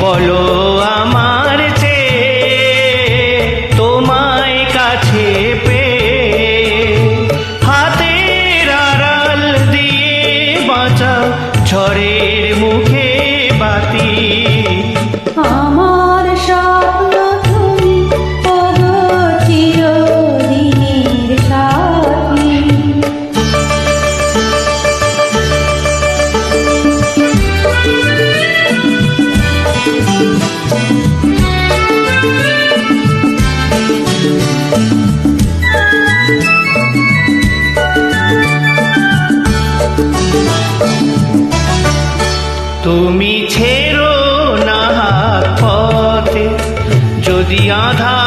বলো তুমি ছেড়ো না পথে। যদি আধা